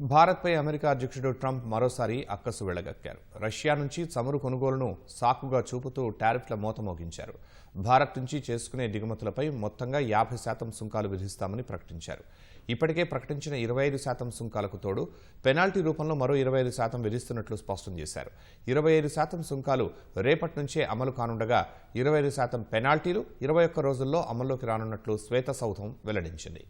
భారత్పై అమెరికా అధ్యక్షుడు ట్రంప్ మరోసారి అక్కసు వెళ్ళగక్కారు. రష్యా నుంచి చమురు కొనుగోలును సాకుగా చూపుతూ టారిఫ్ల మోతమోగించారు భారత్ నుంచి చేసుకునే దిగుమతులపై మొత్తంగా యాభై శాతం సుంకాలు విధిస్తామని ప్రకటించారు. ఇప్పటికే ప్రకటించిన ఇరవై ఐదు శాతం సుంకాలకు తోడు పెనాల్టీ రూపంలో మరో ఇరవై ఐదు శాతం విధిస్తున్నట్లు స్పష్టం చేశారు. ఇరవై ఐదు శాతం సుంకాలు రేపటి నుంచే అమలు కానుండగా ఇరవై ఐదు శాతం పెనాల్టీలు ఇరవై ఒక్క రోజుల్లో అమల్లోకి రానున్నట్లు శ్వేత సౌధం వెల్లడించింది.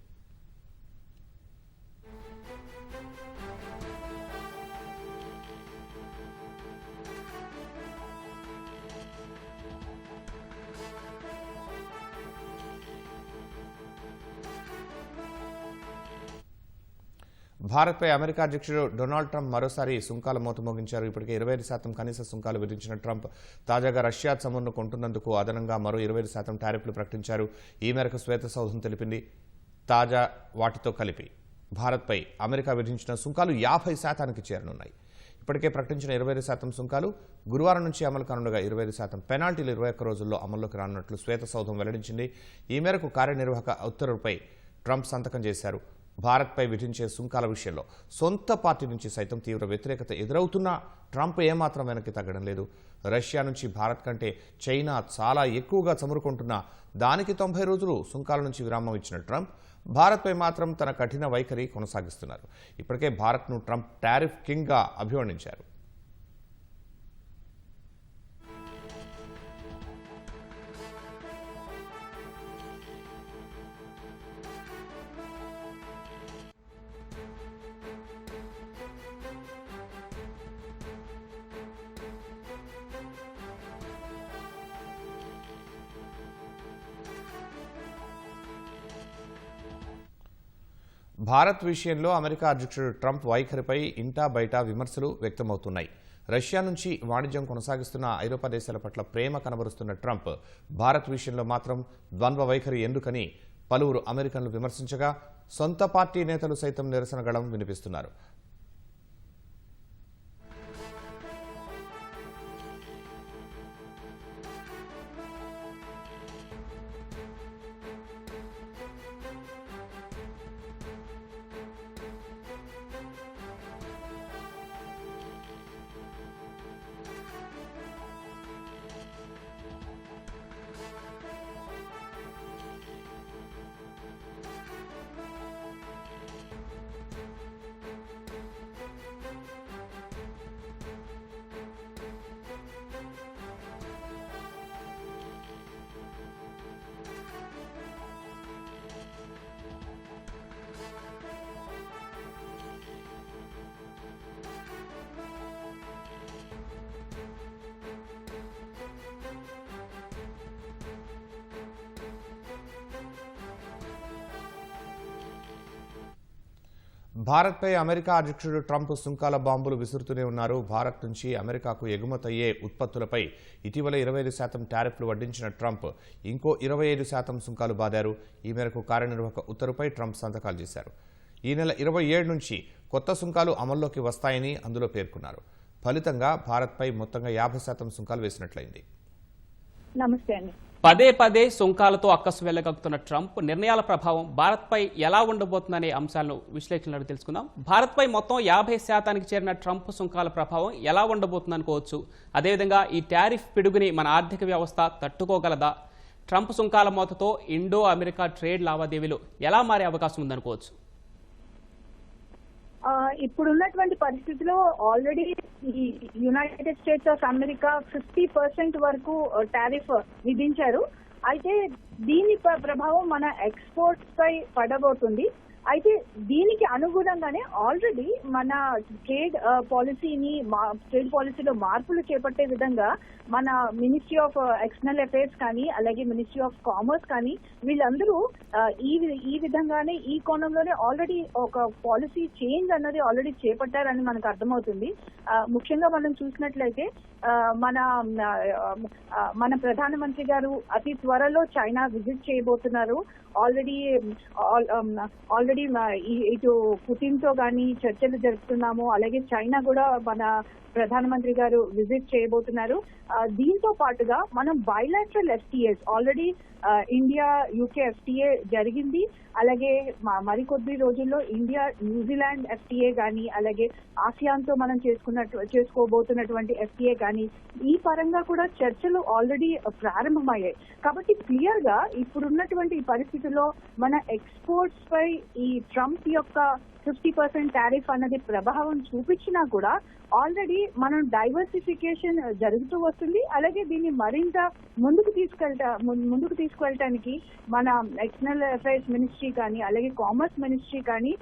భారత్పై అమెరికా అధ్యక్షుడు డొనాల్డ్ ట్రంప్ మరోసారి సుంకాల మూత మోగించారు. ఇప్పటికే ఇరవై ఐదు శాతం కనీస సుంకాలు విధించిన ట్రంప్ తాజాగా రష్యా చమురును కొంటున్నందుకు అదనంగా మరో ఇరవై ఐదు శాతం టారిఫ్లు ప్రకటించారు. ఈ మేరకు శ్వేత సౌధం తెలిపింది. తాజా వాటితో కలిపి భారత్పై అమెరికా విధించిన సుంకాలు యాభై శాతానికి చేరనున్నాయి. ఇప్పటికే ప్రకటించిన ఇరవై ఐదు శాతం సుంకాలు గురువారం నుంచి అమలు కానుండగా ఇరవై ఐదు శాతం పెనాల్టీలు ఇరవై ఒక్క రోజుల్లో అమల్లోకి రానున్నట్లు శ్వేత సౌధం వెల్లడించింది. ఈ మేరకు కార్యనిర్వాహక ఉత్తర్వుపై ట్రంప్ సంతకం చేశారు. భారత్పై విధించే సుంకాల విషయంలో సొంత పార్టీ నుంచి సైతం తీవ్ర వ్యతిరేకత ఎదురవుతున్నా ట్రంప్ ఏమాత్రం వెనక్కి తగ్గడం లేదు. రష్యా నుంచి భారత్ కంటే చైనా చాలా ఎక్కువగా చమురుకుంటున్నా దానికి తొంభై రోజులు సుంకాల నుంచి విరామం ఇచ్చిన ట్రంప్ భారత్పై మాత్రం తన కఠిన వైఖరి కొనసాగిస్తున్నారు. ఇప్పటికే భారత్ను ట్రంప్ టారిఫ్ కింగ్గా అభివర్ణించారు. భారత్ విషయంలో అమెరికా అధ్యక్షుడు ట్రంప్ వైఖరిపై ఇంటా బయట విమర్శలు వ్యక్తమవుతున్నాయి. రష్యా నుంచి వాణిజ్యం కొనసాగిస్తున్న ఐరోపా దేశాల పట్ల ప్రేమ కనబరుస్తున్న ట్రంప్ భారత్ విషయంలో మాత్రం ద్వంద్వ వైఖరి ఎందుకని పలువురు అమెరికన్లు విమర్శించగా సొంత పార్టీ నేతలు సైతం నిరసన గళం వినిపిస్తున్నారు. భారత్పై అమెరికా అధ్యక్షుడు ట్రంప్ సుంకాల బాంబులు విసురుతూనే ఉన్నారు. భారత్ నుంచి అమెరికాకు ఎగుమతయ్యే ఉత్పత్తులపై ఇటీవల ఇరవై ఐదు శాతం టారిఫ్లు వడ్డించిన ట్రంప్ ఇంకో ఇరవై ఐదు శాతం సుంకాలు బాదారు. ఈ మేరకు కార్యనిర్వాహక ఉత్తర్వుపై ట్రంప్ సంతకాలు చేశారు. ఈ నెల ఇరవై ఏడు నుంచి కొత్త సుంకాలు అమల్లోకి వస్తాయని అందులో పేర్కొన్నారు. ఫలితంగా భారత్పై మొత్తంగా యాభై శాతం సుంకాలు వేసినట్లయింది. నమస్తే అండి. పదే పదే సుంకాలతో అక్కసు వెళ్ళగక్కుతున్న ట్రంప్ నిర్ణయాల ప్రభావం భారత్పై ఎలా ఉండబోతుందనే అంశాలను విశ్లేషణలు తెలుసుకుందాం. భారత్పై మొత్తం యాభై శాతానికి చేరిన ట్రంప్ సుంకాల ప్రభావం ఎలా ఉండబోతుందనుకోవచ్చు. అదేవిధంగా ఈ టారిఫ్ పిడుగుని మన ఆర్థిక వ్యవస్థ తట్టుకోగలదా? ట్రంప్ సుంకాల మోతతో ఇండో అమెరికా ట్రేడ్ లావాదేవీలు ఎలా మారే అవకాశం ఉందనుకోవచ్చు. ఇప్పుడున్నటువంటి పరిస్థితిలో ఆల్రెడీ ఈ United States of America fifty percent వరకు టారిఫ్ విధించారు. అయితే దీని ప్రభావం మన ఎక్స్పోర్ట్స్ పై పడబోతుంది. అయితే దీనికి అనుగుణంగానే ఆల్రెడీ మన ట్రేడ్ పాలసీని ట్రేడ్ పాలసీలో మార్పులు చేపట్టే విధంగా మన మినిస్ట్రీ ఆఫ్ ఎక్స్టర్నల్ అఫైర్స్ కానీ అలాగే మినిస్ట్రీ ఆఫ్ కామర్స్ కానీ వీళ్ళందరూ uh, ఈ ఈ విధంగానే ఈ కోణంలోనే ఆల్రెడీ ఒక పాలసీ చేంజ్ అన్నది ఆల్రెడీ చేపట్టారని మనకు అర్థమవుతుంది. Uh, ముఖ్యంగా మనం చూసినట్లయితే uh, మన um, um, మన ప్రధానమంత్రి గారు అతి త్వరలో చైనా విజిట్ చేయబోతున్నారు. ఆల్రెడీ ఆల్రెడీ um, ఆల్రెడీ ఇటు పుతిన్తో కానీ చర్చలు జరుపుతున్నాము. అలాగే చైనా కూడా మన ప్రధానమంత్రి గారు విజిట్ చేయబోతున్నారు. దీంతో పాటుగా మనం bilateral FTAs already India UK FTA జరిగింది. అలాగే మరికొద్ది రోజుల్లో ఇండియా న్యూజిలాండ్ ఎఫ్టీఏ కానీ అలాగే ఆసియాన్తో మనం చేసుకున్నట్టు చేసుకోబోతున్నటువంటి ఎఫ్టీఏ కానీ ఈ పరంగా కూడా చర్చలు ఆల్రెడీ ప్రారంభమయ్యాయి. కాబట్టి క్లియర్గా ఇప్పుడున్నటువంటి పరిస్థితుల్లో మన ఎక్స్పోర్ట్స్ పై ఈ ట్రంప్ యొక్క ఫిఫ్టీ పర్సెంట్ టారిఫ్ అన్నది ప్రభావం చూపించినా కూడా ఆల్రెడీ మనం డైవర్సిఫికేషన్ జరుగుతూ వస్తుంది. అలాగే దీన్ని మరింత ముందుకు తీసుకెళ్తా ముందుకు తీసుకెళ్ళటానికి మన ఎక్స్టర్నల్ అఫైర్స్ మినిస్ట్రీ కానీ అలాగే కామర్స్ మినిస్ట్రీ కానీ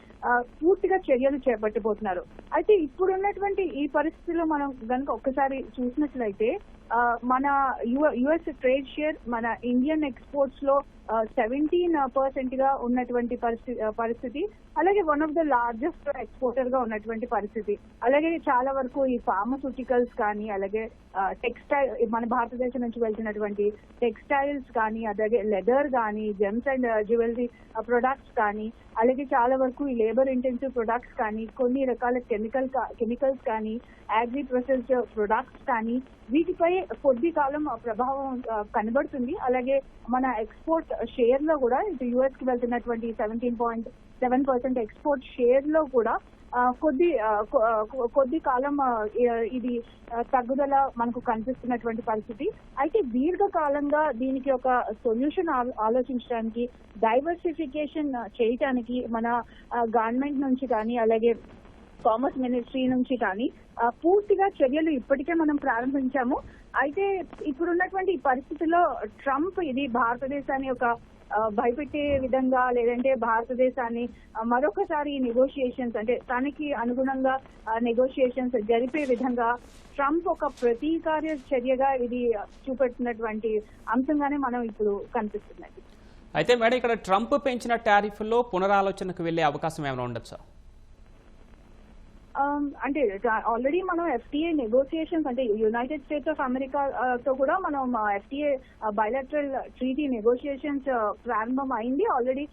పూర్తిగా చర్యలు చేపట్టబోతున్నారు. అయితే ఇప్పుడున్నటువంటి ఈ పరిస్థితిలో మనం కనుక ఒక్కసారి చూసినట్లయితే మన యుఎస్ ట్రేడ్ షేర్ మన ఇండియన్ ఎక్స్పోర్ట్స్లో సెవెంటీన్ పర్సెంట్గా ఉన్నటువంటి పరిస్థితి పరిస్థితి. అలాగే వన్ ఆఫ్ ద లార్జెస్ట్ ఎక్స్పోర్టర్గా ఉన్నటువంటి పరిస్థితి. అలాగే చాలా వరకు ఈ ఫార్మస్యూటికల్స్ కానీ అలాగే టెక్స్టైల్ మన భారతదేశం నుంచి వెళ్తున్నటువంటి టెక్స్టైల్స్ కానీ అలాగే లెదర్ కానీ జెమ్స్ అండ్ జ్యువెలరీ ప్రొడక్ట్స్ కానీ అలాగే చాలా వరకు ఈ లేబర్ ఇంటెన్సివ్ ప్రొడక్ట్స్ కానీ కొన్ని రకాల కెమికల్ కెమికల్స్ కానీ యాగ్రీ ప్రొసెస్డ్ ప్రొడక్ట్స్ కానీ వీటిపై కొద్ది కాలం ప్రభావం కనబడుతుంది. అలాగే మన ఎక్స్పోర్ట్ షేర్లో కూడా ఇటు యుఎస్కి వెళ్తున్నటువంటి seventeen point seven percent export షేర్లో కూడా కొద్ది కొద్ది కాలం ఇది తగ్గుదల మనకు కనిపిస్తున్నటువంటి పరిస్థితి. అయితే దీర్ఘకాలంగా దీనికి ఒక సొల్యూషన్ ఆలోచించడానికి డైవర్సిఫికేషన్ చేయటానికి మన గవర్నమెంట్ నుంచి కానీ అలాగే కామర్స్ మినిస్ట్రీ నుంచి కానీ పూర్తిగా చర్యలు ఇప్పటికే మనం ప్రారంభించాము. అయితే ఇప్పుడున్నటువంటి పరిస్థితిలో పరిస్థితుల్లో ట్రంప్ ఇది భారతదేశాన్ని ఒక భయపెట్టే విధంగా లేదంటే భారతదేశాన్ని మరొకసారి ఈ నెగోషియేషన్స్ అంటే తనకి అనుగుణంగా నెగోషియేషన్స్ జరిపే విధంగా ట్రంప్ ఒక ప్రతీకార్య చర్యగా ఇది చూపెట్టినటువంటి అంశంగానే మనం ఇప్పుడు కనిపిస్తున్నది. అయితే మేడం ఇక్కడ ట్రంప్ పెంచిన టారిఫ్లో పునరాలోచనకు వెళ్ళే అవకాశం ఏమైనా ఉండొచ్చా? సార్ Um, అంటే ఆల్రెడీ మనం ఎఫ్టీఏ నెగోసియేషన్స్ అంటే యునైటెడ్ స్టేట్స్ ఆఫ్ అమెరికా తో కూడా మనం ఎఫ్టీఏ బయలాటరల్ ట్రీటీ నెగోసియేషన్స్ ప్రారంభం అయింది. Already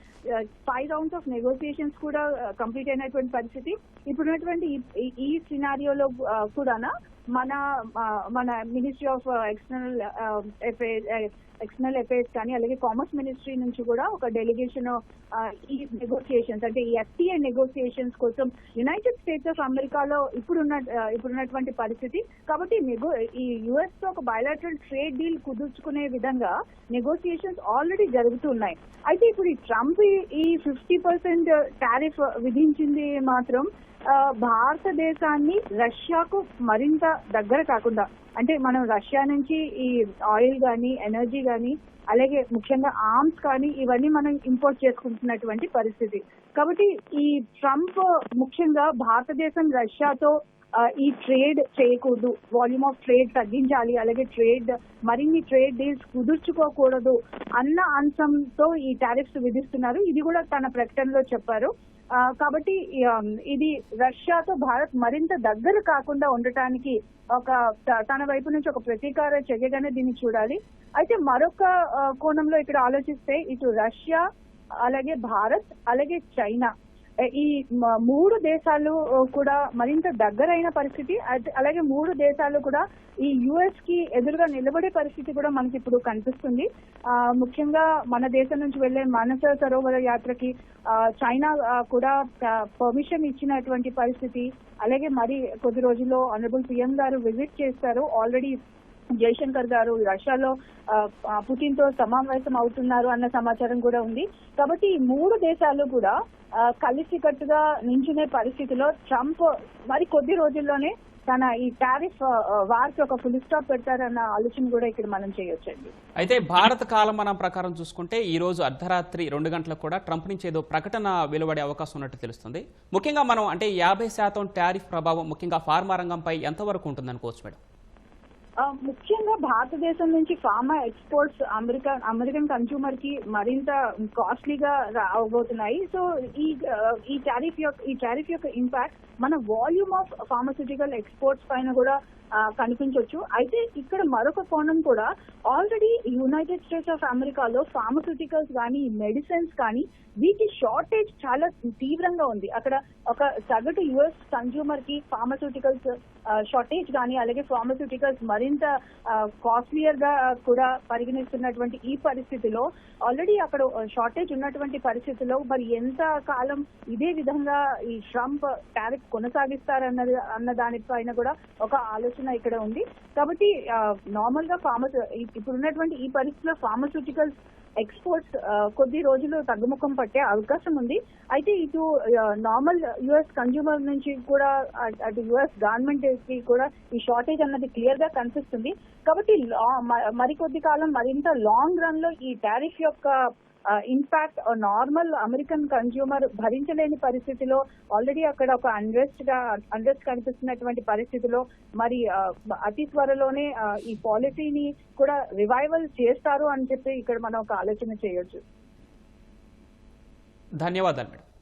five rounds of negotiations కూడా uh, కంప్లీట్ అయినటువంటి పరిస్థితి. ఇప్పుడున్నటువంటి ఈ- ఈ సినారియోలో uh, కూడా మన uh, మన ministry of external external affairs కానీ అలాగే కామర్స్ మినిస్ట్రీ నుంచి కూడా ఒక డెలిగేషన్ ఈ నెగోసియేషన్స్ అంటే ఈ ఎఫ్టీఏ నెగోసియేషన్స్ కోసం యునైటెడ్ స్టేట్స్ ఆఫ్ అమెరికాలో ఇప్పుడున్న ఇప్పుడున్నటువంటి పరిస్థితి. కాబట్టి నెగో ఈ యుఎస్తో ఒక బయలాటరల్ ట్రేడ్ డీల్ కుదుర్చుకునే విధంగా నెగోసియేషన్స్ ఆల్రెడీ జరుగుతున్నాయి అయితే ఇప్పుడు ఈ ట్రంప్ ఈ- ఫిఫ్టీ పర్సెంట్ టారిఫ్ విధించింది మాత్రం భారతదేశాన్ని రష్యాకు మరింత దగ్గర కాకుండా అంటే మనం రష్యా నుంచి ఈ ఆయిల్ కానీ ఎనర్జీ కానీ అలాగే ముఖ్యంగా ఆర్మ్స్ కానీ ఇవన్నీ మనం ఇంపోర్ట్ చేసుకుంటున్నటువంటి పరిస్థితి. కాబట్టి ఈ ట్రంప్ ముఖ్యంగా భారతదేశం రష్యాతో ఈ ట్రేడ్ చేయకూడదు. వాల్యూమ్ ఆఫ్ ట్రేడ్ తగ్గించాలి అలాగే ట్రేడ్ మరిన్ని ట్రేడ్ డీల్స్ కుదుర్చుకోకూడదు అన్న అంశంతో ఈ టారిఫ్స్ విధిస్తున్నారు. ఇది కూడా తన ప్రకటనలో చెప్పారు. కాబట్టి ఇది రష్యాతో భారత్ మరింత దగ్గర కాకుండా ఉండటానికి ఒక తన వైపు నుంచి ఒక ప్రతీకార చర్యగానే దీన్ని చూడాలి. అయితే మరొక కోణంలో ఇక్కడ ఆలోచిస్తే ఇటు రష్యా అలాగే భారత్ అలాగే చైనా ఈ మూడు దేశాలు కూడా మరింత దగ్గరైన పరిస్థితి. అలాగే మూడు దేశాలు కూడా ఈ యుఎస్కి ఎదురుగా నిలబడే పరిస్థితి కూడా మనకి ఇప్పుడు కనిపిస్తుంది. ఆ, ముఖ్యంగా మన దేశం నుంచి వెళ్ళే మానస సరోవర యాత్రకి చైనా కూడా పర్మిషన్ ఇచ్చినటువంటి పరిస్థితి. అలాగే మరి కొద్ది రోజుల్లో ఆనరబుల్ పిఎం గారు విజిట్ చేస్తారు. ఆల్రెడీ జయశంకర్ గారు రష్యాలో పుతిన్తో సమావేశం అవుతున్నారు అన్న సమాచారం కూడా ఉంది. కాబట్టి ఈ మూడు దేశాలు కూడా కలిసికట్టుగా నించునే పరిస్థితిలో ట్రంప్ మరి కొద్ది రోజుల్లోనే తన ఈ టారిఫ్ వార్కి ఒక ఫుల్ స్టాప్ పెడతారన్న ఆలోచన కూడా ఇక్కడ మనం చేయొచ్చండి. అయితే భారత కాలమానం ప్రకారం చూసుకుంటే ఈ రోజు అర్ధరాత్రి రెండు గంటలకు కూడా ట్రంప్ నుంచి ఏదో ప్రకటన వెలువడే అవకాశం ఉన్నట్టు తెలుస్తుంది. ముఖ్యంగా మనం అంటే యాభై శాతం టారిఫ్ ప్రభావం ముఖ్యంగా ఫార్మా రంగంపై ఎంతవరకు ఉంటుంది అనుకోవచ్చు మేడం? ముఖ్యంగా భారతదేశం నుంచి ఫార్మా ఎక్స్పోర్ట్స్ అమెరికా అమెరికన్ కన్స్యూమర్కి మరింత కాస్ట్లీగా రాబోతున్నాయి. సో ఈ ఈ టారిఫ్ యొక్క ఈ టారిఫ్ యొక్క ఇంపాక్ట్ మన వాల్యూమ్ ఆఫ్ ఫార్మస్యూటికల్ ఎక్స్పోర్ట్స్ పైన కూడా కనిపించవచ్చు అయితే ఇక్కడ మరొక కోణం కూడా ఆల్రెడీ యునైటెడ్ స్టేట్స్ ఆఫ్ అమెరికాలో ఫార్మస్యూటికల్స్ కానీ మెడిసిన్స్ కానీ వీటి షార్టేజ్ చాలా తీవ్రంగా ఉంది. అక్కడ ఒక సగటు యుఎస్ కన్స్యూమర్కి ఫార్మస్యూటికల్స్ షార్టేజ్ కానీ అలాగే ఫార్మస్యూటికల్స్ మరింత కాస్ట్లియర్గా కూడా పరిగణిస్తున్నటువంటి ఈ పరిస్థితిలో ఆల్రెడీ అక్కడ షార్టేజ్ ఉన్నటువంటి పరిస్థితిలో మరి ఎంత కాలం ఇదే విధంగా ఈ ట్రంప్ టారిఫ్ కొనసాగిస్తారన్నది అన్న దానిపైన కూడా ఒక ఆలోచన ఇక్కడ ఉంది. కాబట్టి నార్మల్గా ఫార్మస్ ఇప్పుడు ఉన్నటువంటి ఈ పరిస్థితిలో ఫార్మస్యూటికల్స్ ఎక్స్పోర్ట్స్ కొద్ది రోజులు తగ్గుముఖం పట్టే అవకాశం ఉంది. అయితే ఇటు నార్మల్ యుఎస్ కన్జ్యూమర్ నుంచి కూడా అటు యుఎస్ గవర్నమెంట్కి కూడా ఈ షార్టేజ్ అన్నది క్లియర్గా కనిపిస్తుంది. కాబట్టి లా- మ- మరికొద్ది కాలం మరింత లాంగ్ రన్లో ఈ టారిఫ్ యొక్క ఇన్ఫాక్ట్ నార్మల్ అమెరికన్ కన్జ్యూమర్ భరించలేని పరిస్థితిలో ఆల్రెడీ అక్కడ ఒక అన్రెస్ట్గా అన్రెస్ట్ కనిపిస్తున్నటువంటి పరిస్థితిలో మరి అతి త్వరలోనే ఈ పాలసీని కూడా రివైవల్ చేస్తారు అని చెప్పి ఇక్కడ మనం ఒక ఆలోచన చేయొచ్చు. ధన్యవాదాలు మేడం.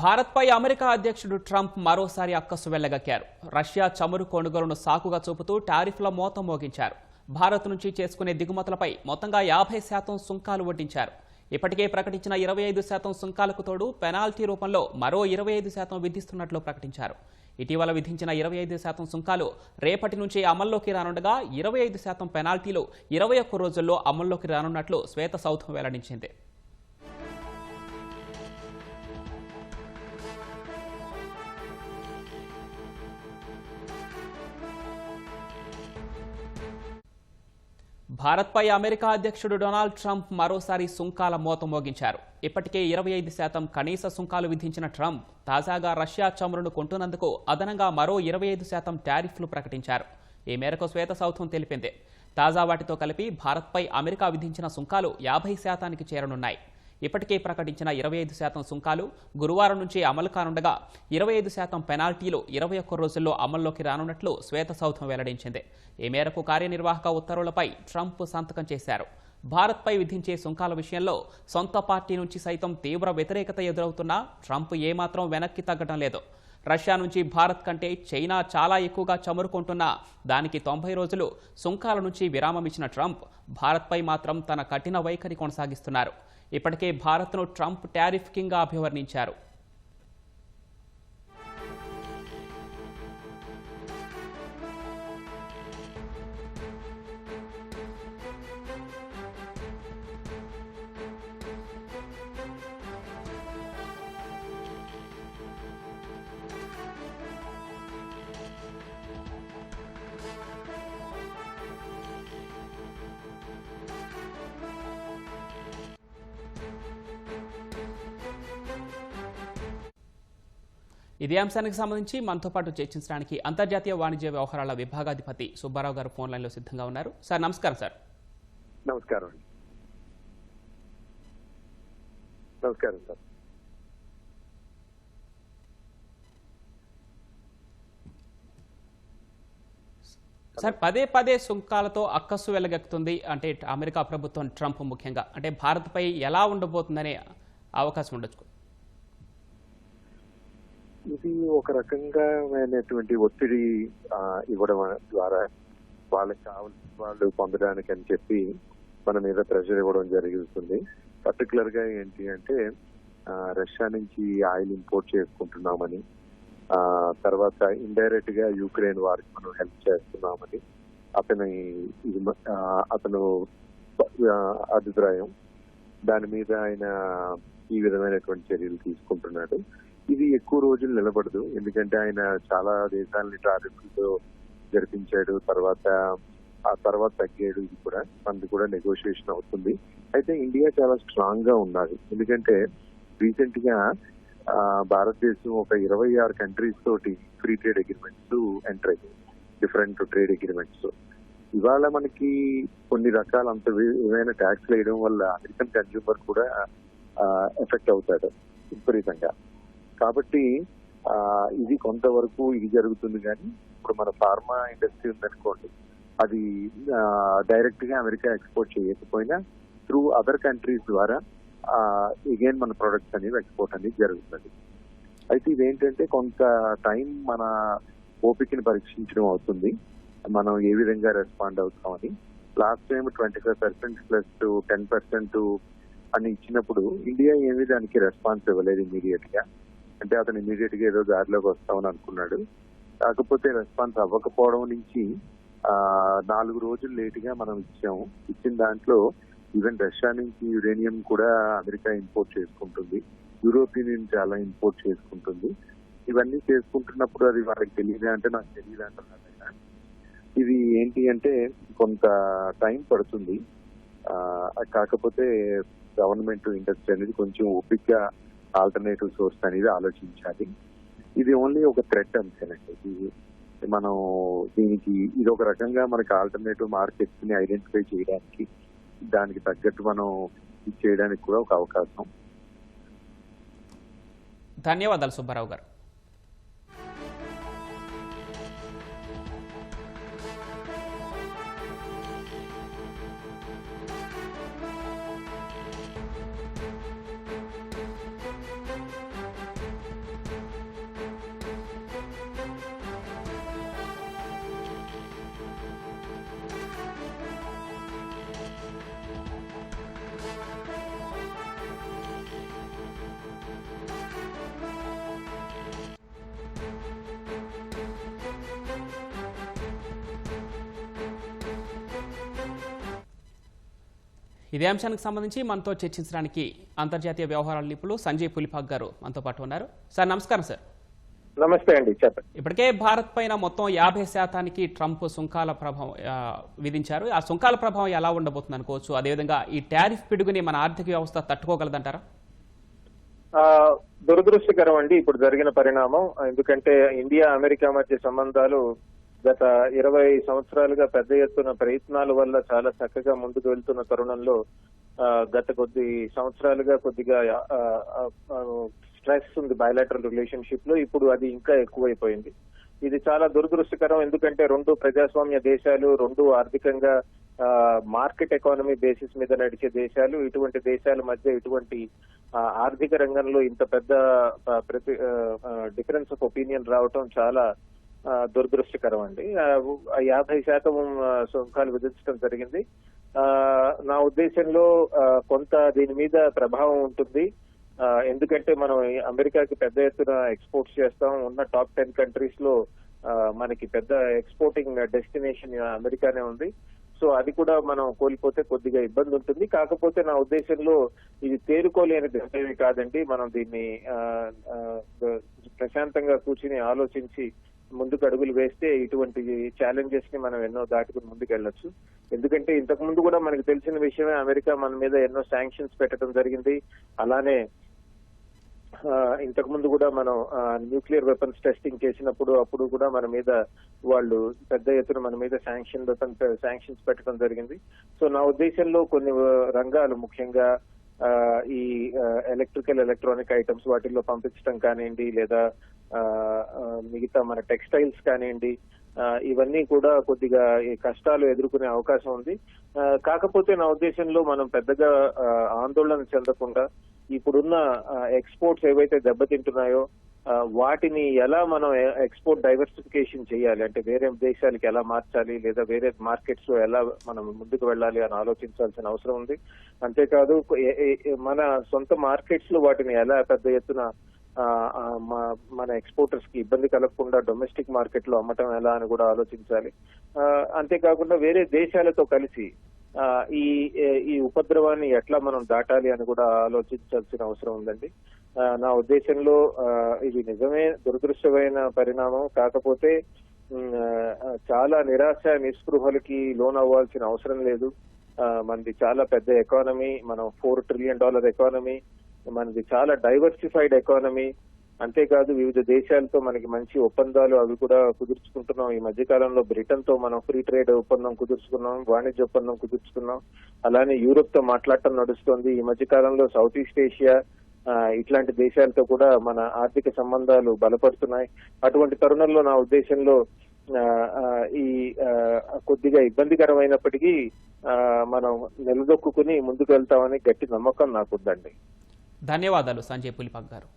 భారత్పై అమెరికా అధ్యక్షుడు ట్రంప్ మరోసారి అక్కసు వెళ్ళగక్కారు. రష్యా చమురు కొనుగోలును సాకుగా చూపుతూ టారిఫ్ల మోత మోగించారు. భారత్ నుంచి చేసుకునే దిగుమతులపై మొత్తంగా యాభై శాతం సుంకాలు వడ్డించారు. ఇప్పటికే ప్రకటించిన ఇరవై ఐదు శాతం సుంకాలకు తోడు పెనాల్టీ రూపంలో మరో ఇరవై ఐదు శాతం విధిస్తున్నట్లు ప్రకటించారు. ఇటీవల విధించిన ఇరవై ఐదు శాతం సుంకాలు రేపటి నుంచి అమల్లోకి రానుండగా ఇరవై ఐదు శాతం పెనాల్టీలు ఇరవై ఒక్క రోజుల్లో అమల్లోకి రానున్నట్లు శ్వేత సౌధం వెల్లడించింది. భారత్పై అమెరికా అధ్యక్షుడు డొనాల్డ్ ట్రంప్ మరోసారి సుంకాల మోత మోగించారు. ఇప్పటికే ఇరవై ఐదు శాతం కనీస సుంకాలు విధించిన ట్రంప్ తాజాగా రష్యా చమురును కొంటున్నందుకు అదనంగా మరో ఇరవై ఐదు శాతం టారిఫ్లు ప్రకటించారు. ఈ మేరకు శ్వేత సౌధం తెలిపింది. తాజా వాటితో కలిపి భారత్పై అమెరికా విధించిన సుంకాలు యాభై శాతానికి చేరనున్నాయి. ఇప్పటికే ప్రకటించిన ఇరవై ఐదు శాతం సుంకాలు గురువారం నుంచి అమలు కానుండగా ఇరవై ఐదు శాతం పెనాల్టీలు ఇరవై ఒక్క రోజుల్లో అమల్లోకి రానున్నట్లు శ్వేత సౌధం వెల్లడించింది. ఈ మేరకు కార్యనిర్వాహక ఉత్తర్వులపై ట్రంప్ సంతకం చేశారు. భారత్పై విధించే సుంకాల విషయంలో సొంత పార్టీ నుంచి సైతం తీవ్ర వ్యతిరేకత ఎదురవుతున్నా ట్రంప్ ఏమాత్రం వెనక్కి తగ్గడం లేదు. రష్యా నుంచి భారత్ కంటే చైనా చాలా ఎక్కువగా చమురుకుంటున్నా దానికి తొంభై రోజులు సుంకాల నుంచి విరామం ఇచ్చిన ట్రంప్ భారత్పై మాత్రం తన కఠిన వైఖరి కొనసాగిస్తున్నారు. ఇప్పటికే భారత్ను ట్రంప్ టారిఫ్ కింగ్గా అభివర్ణించారు. ఇదే అంశానికి సంబంధించి మనతో పాటు చర్చించడానికి అంతర్జాతీయ వాణిజ్య వ్యవహారాల విభాగాధిపతి సుబ్బారావు గారు ఫోన్ లైన్లో సిద్ధంగా ఉన్నారు. సార్ నమస్కారం సార్. నమస్కారం నమస్కారం సార్. సార్ పదే పదే సుంకాలతో అక్కస్సు వెలగెక్కుతుంది. అంటే అమెరికా ప్రభుత్వం ట్రంప్ ముఖ్యంగా. అంటే భారత్పై ఎలా ఉండబోతుందనే అవకాశం ఉండొచ్చు. ఇది ఒక రకంగామైనటువంటి ఒత్తిడి ఇవ్వడం ద్వారా వాళ్ళకి కావాల్సిన వాళ్ళు పొందడానికి అని చెప్పి మన మీద ప్రెషర్ ఇవ్వడం జరుగుతుంది. పర్టికులర్గా ఏంటి అంటే రష్యా నుంచి ఆయిల్ ఇంపోర్ట్ చేసుకుంటున్నామని ఆ తర్వాత ఇండైరెక్ట్గా యూక్రెయిన్ వారికి మనం హెల్ప్ చేస్తున్నామని అతని ఇది అతను అభిప్రాయం. దాని మీద ఆయన ఈ విధమైనటువంటి చర్యలు తీసుకుంటున్నాడు. ఇది ఎక్కువ రోజులు నిలబడదు. ఎందుకంటే ఆయన చాలా దేశాలని టారిఫ్లతో జరిపించాడు. తర్వాత ఆ తర్వాత తగ్గాడు ఇది కూడా. అందుకు కూడా నెగోషియేషన్ అవుతుంది. అయితే ఇండియా చాలా స్ట్రాంగ్గా ఉన్నది ఎందుకంటే రీసెంట్గా భారతదేశం ఒక ఇరవై ఆరు కంట్రీస్ తోటి ఫ్రీ ట్రేడ్ అగ్రిమెంట్స్ ఎంటర్ అయ్యాయి. డిఫరెంట్ ట్రేడ్ అగ్రిమెంట్స్ ఇవాళ మనకి కొన్ని రకాల అంత ఏమైనా ట్యాక్స్ వేయడం వల్ల అమెరికన్ కన్జ్యూమర్ కూడా ఎఫెక్ట్ అవుతాడు. విపరీతంగా. కాబట్టి ఇది కొంతవరకు ఇది జరుగుతుంది కానీ ఇప్పుడు మన ఫార్మా ఇండస్ట్రీ ఉందనుకోండి అది డైరెక్ట్గా అమెరికా ఎక్స్పోర్ట్ చేయకపోయినా త్రూ అదర్ కంట్రీస్ ద్వారా ఎగైన్ మన ప్రొడక్ట్స్ అనేవి ఎక్స్పోర్ట్ అనేది జరుగుతుంది. అయితే ఇదేంటంటే కొంత టైం మన ఓపికని పరీక్షించడం అవుతుంది. మనం ఏ విధంగా రెస్పాండ్ అవుతామని. Last time twenty five percent plus ten percent అని ఇచ్చినప్పుడు ఇండియా ఏమీ దానికి రెస్పాన్స్ ఇవ్వలేదు ఇమీడియట్గా అంటే అతను ఇమీడియట్గా ఏదో దారిలోకి వస్తామని అనుకున్నాడు. కాకపోతే రెస్పాన్స్ అవ్వకపోవడం నుంచి ఆ నాలుగు రోజులు లేట్గా మనం ఇచ్చాము. ఇచ్చిన దాంట్లో ఈవెన్ రష్యా నుంచి యురేనియం కూడా అమెరికా ఇంపోర్ట్ చేసుకుంటుంది. యూరోపియన్ యూనియన్ చాలా ఇంపోర్ట్ చేసుకుంటుంది. ఇవన్నీ చేసుకుంటున్నప్పుడు అది వాళ్ళకి తెలియదా అంటే నాకు తెలియదు అంటున్నారు ఆయన. ఇది ఏంటి అంటే కొంత టైం పడుతుంది. కాకపోతే గవర్నమెంట్ ఇండస్ట్రీ అనేది కొంచెం ఓపిక్గా ఆల్టర్నేటివ్ సోర్స్ అనేది ఆలోచించాలి. ఇది ఓన్లీ ఒక థ్రెట్ అంతేనండి. ఇది మనం దీనికి ఇది ఒక రకంగా మనకి ఆల్టర్నేటివ్ మార్కెట్స్ని ఐడెంటిఫై చేయడానికి దానికి తగ్గట్టు మనం ఇది చేయడానికి కూడా ఒక అవకాశం. ధన్యవాదాలు సుబ్బారావు గారు. ఇదే అంశానికి సంబంధించి మనతో చర్చించడానికి అంతర్జాతీయ వ్యవహారాల నిపుణులు సంజయ్ పులిపాక్ గారు మనతో పాటు ఉన్నారు. సార్ నమస్కారం సార్. నమస్తే అండి చెప్పండి. ఇప్పటికే భారత్ పైన మొత్తం యాభై శాతానికి ట్రంప్ సుంకాల ప్రభావం విధించారు. ఆ సుంకాల ప్రభావం ఎలా ఉండబోతుంది అనుకోవచ్చు? అదేవిధంగా ఈ టారిఫ్ పిడుగుని మన ఆర్థిక వ్యవస్థ తట్టుకోగలదంటారా? దురదృష్టకరం అండి ఇప్పుడు జరిగిన పరిణామం. ఎందుకంటే ఇండియా అమెరికా మధ్య సంబంధాలు గత ఇరవై సంవత్సరాలుగా పెద్ద ఎత్తున ప్రయత్నాల వల్ల చాలా చక్కగా ముందుకు వెళ్తున్న తరుణంలో గత కొద్ది సంవత్సరాలుగా కొద్దిగా స్ట్రెస్ ఉంది బయలాటరల్ రిలేషన్షిప్లో ఇప్పుడు అది ఇంకా ఎక్కువైపోయింది. ఇది చాలా దురదృష్టకరం ఎందుకంటే రెండు ప్రజాస్వామ్య దేశాలు రెండు ఆర్థికంగా మార్కెట్ ఎకానమీ బేసిస్ మీద నడిచే దేశాలు ఇటువంటి దేశాల మధ్య ఇటువంటి ఆర్థిక రంగంలో ఇంత పెద్ద ప్రతి డిఫరెన్స్ ఆఫ్ ఒపీనియన్ రావటం చాలా దురదృష్టకరం అండి యాభై శాతం సుంకాలు విధించడం జరిగింది. నా ఉద్దేశంలో కొంత దీని మీద ప్రభావం ఉంటుంది. ఎందుకంటే మనం అమెరికాకి పెద్ద ఎత్తున ఎక్స్పోర్ట్స్ చేస్తాం. ఉన్న టాప్ టెన్ కంట్రీస్లో మనకి పెద్ద ఎక్స్పోర్టింగ్ డెస్టినేషన్ అమెరికానే ఉంది. సో అది కూడా మనం కోల్పోతే కొద్దిగా ఇబ్బంది ఉంటుంది. కాకపోతే నా ఉద్దేశంలో ఇది తేరుకోలేని దశేమి కాదండి. మనం దీన్ని ప్రశాంతంగా కూర్చుని ఆలోచించి ముందుకు అడుగులు వేస్తే ఇటువంటి ఛాలెంజెస్ని మనం ఎన్నో దాటుకుని ముందుకు వెళ్ళొచ్చు ఎందుకంటే ఇంతకు ముందు కూడా మనకు తెలిసిన విషయమే అమెరికా మన మీద ఎన్నో శాంక్షన్స్ పెట్టడం జరిగింది. అలానే ఇంతకు ముందు కూడా మనం న్యూక్లియర్ వెపన్స్ టెస్టింగ్ చేసినప్పుడు అప్పుడు కూడా మన మీద వాళ్ళు పెద్ద ఎత్తున మన మీద శాంక్షన్ వెపన్ శాంక్షన్స్ పెట్టడం జరిగింది. సో నా ఉద్దేశంలో కొన్ని రంగాలు ముఖ్యంగా ఈ ఎలక్ట్రికల్ ఎలక్ట్రానిక్ ఐటమ్స్ వాటిల్లో పంపించడం కానివ్వండి లేదా మిగతా మన టెక్స్టైల్స్ కానివ్వండి ఇవన్నీ కూడా కొద్దిగా ఈ కష్టాలు ఎదుర్కొనే అవకాశం ఉంది. కాకపోతే నా ఉద్దేశంలో మనం పెద్దగా ఆందోళన చెందకుండా ఇప్పుడున్న ఎక్స్పోర్ట్స్ ఏవైతే దెబ్బతింటున్నాయో వాటిని ఎలా మనం ఎక్స్పోర్ట్ డైవర్సిఫికేషన్ చేయాలి? అంటే వేరే దేశాలకి ఎలా మార్చాలి? లేదా వేరే మార్కెట్స్లో ఎలా మనం ముందుకు వెళ్ళాలి అని ఆలోచించాల్సిన అవసరం ఉంది. అంతేకాదు మన సొంత మార్కెట్స్లో వాటిని ఎలా పెద్ద ఎత్తున మన ఎక్స్పోర్టర్స్కి ఇబ్బంది కలగకుండా డొమెస్టిక్ మార్కెట్లో అమ్మటం ఎలా అని కూడా ఆలోచించాలి. అంతేకాకుండా వేరే దేశాలతో కలిసి ఈ ఈ ఉపద్రవాన్ని ఎట్లా మనం దాటాలి అని కూడా ఆలోచించాల్సిన అవసరం ఉందండి. నా ఉద్దేశంలో ఇది నిజమే దురదృష్టమైన పరిణామం. కాకపోతే చాలా నిరాశ నిస్పృహలకి లోన్ అవ్వాల్సిన అవసరం లేదు. మనది చాలా పెద్ద ఎకానమీ మనం ఫోర్ ట్రిలియన్ డాలర్ ఎకానమీ మనది చాలా డైవర్సిఫైడ్ ఎకానమీ అంతేకాదు వివిధ దేశాలతో మనకి మంచి ఒప్పందాలు అవి కూడా కుదుర్చుకుంటున్నాం. ఈ మధ్య కాలంలో బ్రిటన్తో మనం ఫ్రీ ట్రేడ్ ఒప్పందం కుదుర్చుకున్నాం వాణిజ్య ఒప్పందం కుదుర్చుకున్నాం. అలానే యూరోప్తో మాట్లాడటం నడుస్తుంది. ఈ మధ్య కాలంలో సౌత్ ఈస్ట్ ఏషియా ఇట్లాంటి దేశాలతో కూడా మన ఆర్థిక సంబంధాలు బలపడుతున్నాయి. అటువంటి తరుణంలో నా ఉద్దేశంలో ఈ కొద్దిగా ఇబ్బందికరమైనప్పటికీ మనం నిలదొక్కుని ముందుకు వెళ్తామని గట్టి నమ్మకం నాకుందండి. ధన్యవాదాలు సంజయ్ పులిపాక్ గారు.